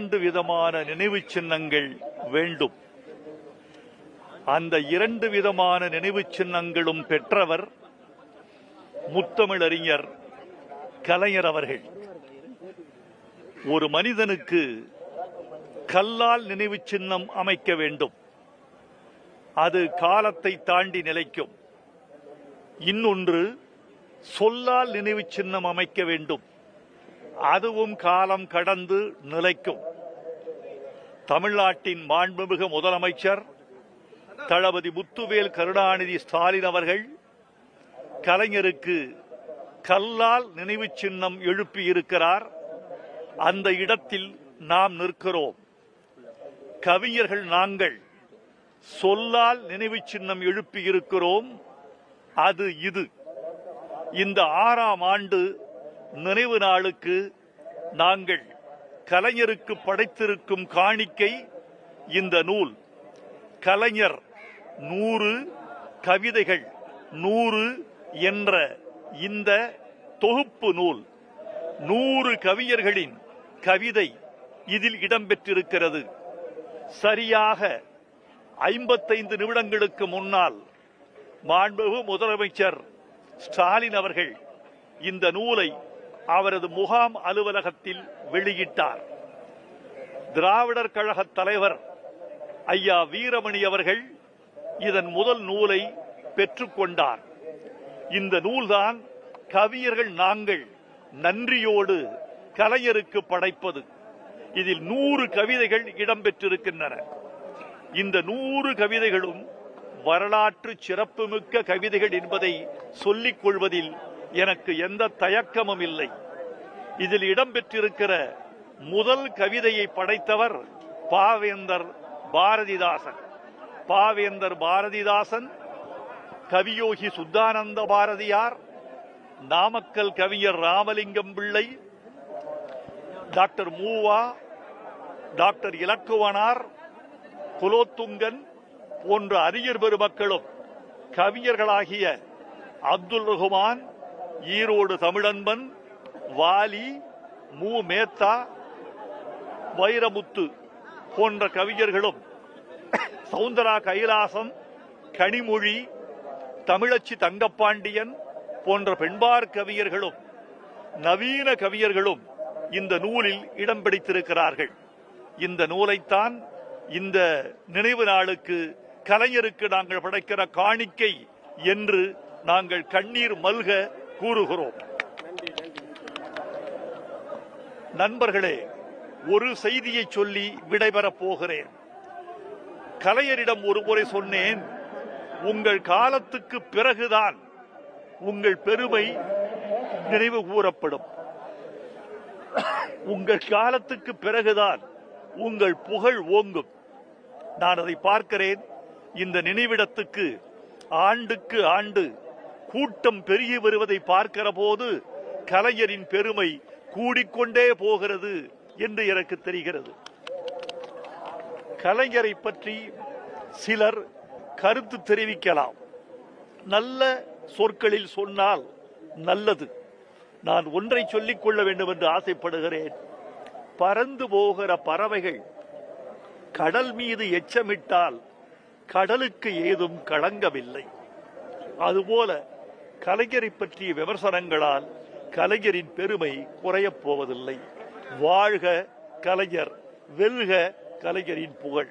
இரண்டு விதமான நினைவு சின்னங்கள் வேண்டும். அந்த இரண்டு விதமான நினைவு சின்னங்களும் பெற்றவர் முத்தமிழறிஞர் கலைஞர் அவர்கள். ஒரு மனிதனுக்கு கல்லால் நினைவு சின்னம் அமைக்க வேண்டும். அது காலத்தை தாண்டி நிலைக்கும். இன்னொன்று சொல்லால் நினைவு சின்னம் அமைக்க வேண்டும். அதுவும் காலம் கடந்து நிலைக்கும். தமிழ்நாட்டின் மாண்புமிகு முதலமைச்சர் தளபதி முத்துவேல் கருணாநிதி ஸ்டாலின் அவர்கள் கலைஞருக்கு கல்லால் நினைவு சின்னம் எழுப்பி இருக்கிறார். அந்த இடத்தில் நாம் நிற்கிறோம். கவிஞர்கள் நாங்கள் சொல்லால் நினைவு சின்னம் எழுப்பி இருக்கிறோம். அது இது. இந்த ஆறாம் ஆண்டு நினைவு நாளுக்கு நாங்கள் கலைஞருக்கு படைத்திருக்கும் காணிக்கை இந்த நூல். கலைஞர் நூறு கவிதைகள் நூறு என்ற இந்த தொகுப்பு நூல். நூறு கவிஞர்களின் கவிதை இதில் இடம்பெற்றிருக்கிறது. சரியாக ஐம்பத்தைந்து நிமிடங்களுக்கு முன்னால் மாண்பு முதலமைச்சர் ஸ்டாலின் அவர்கள் இந்த நூலை அவரது முகாம் அலுவலகத்தில் வெளியிட்டார். திராவிடர் கழக தலைவர் ஐயா வீரமணி அவர்கள் இதன் முதல் நூலை பெற்றுக்கொண்டார் இந்த நூல்தான் கவியர்கள் நாங்கள் நன்றியோடு கலைஞருக்கு படைப்பது. இதில் நூறு கவிதைகள் இடம்பெற்றிருக்கின்றன. இந்த நூறு கவிதைகளும் வரலாற்று சிறப்புமிக்க கவிதைகள் என்பதை சொல்லிக் கொள்வதில் எனக்கு எந்த தயக்கமும் இல்லை. இதில் இடம்பெற்றிருக்கிற முதல் கவிதையை படைத்தவர் பாவேந்தர் பாரதிதாசன். பாவேந்தர் பாரதிதாசன் கவியோகி சுத்தானந்த பாரதியார் நாமக்கல் கவிஞர் ராமலிங்கம் பிள்ளை டாக்டர் மூவா டாக்டர் இலக்குவனார் குலோத்துங்கன் போன்ற அறிஞர் பெருமக்களும் கவிஞர்களாகிய அப்துல் ரஹ்மான் ஈரோடு தமிழன்பன் வாலி மு. மேத்தா வைரமுத்து போன்ற கவிஞர்களும் சவுந்தரா கைலாசம் கனிமொழி தமிழச்சி தங்கப்பாண்டியன் போன்ற பெண்பார் கவியர்களும் நவீன கவியர்களும் இந்த நூலில் இடம் பிடித்திருக்கிறார்கள். இந்த நூலைத்தான் இந்த நினைவு நாளுக்கு கலைஞருக்கு நாங்கள் படைக்கிற காணிக்கை என்று நாங்கள் கண்ணீர் மல்க கூறுகிறோம். நண்பர்களே ஒரு செய்தியை சொல்லி விடைபெறப் போகிறேன். கலைஞரிடம் ஒருமுறை சொன்னேன் உங்கள் காலத்துக்கு பிறகுதான் உங்கள் பெருமை நினைவு கூறப்படும். உங்கள் காலத்துக்கு பிறகுதான் உங்கள் புகழ் ஓங்கும். நான் அதை பார்க்கிறேன். இந்த நினைவிடத்துக்கு ஆண்டுக்கு ஆண்டு கூட்டம் பெருகி வருவதை பார்க்கிற போது கலைஞரின் பெருமை கூடிக்கொண்டே போகிறது என்று எனக்கு தெரிகிறது. கலைஞரை பற்றி சிலர் கருத்து தெரிவிக்கலாம். நல்ல சொற்களில் சொன்னால் நல்லது. நான் ஒன்றை சொல்லிக் கொள்ள வேண்டும் என்று ஆசைப்படுகிறேன். பறந்து போகிற பறவைகள் கடல் மீது எச்சமிட்டால் கடலுக்கு ஏதும் களங்கமில்லை அதுபோல கலைஞரை பற்றிய விமர்சனங்களால் கலைஞரின் பெருமை குறையப் போவதில்லை. வாழ்க கலைஞர் வெல்க கலைஞரின் புகழ்.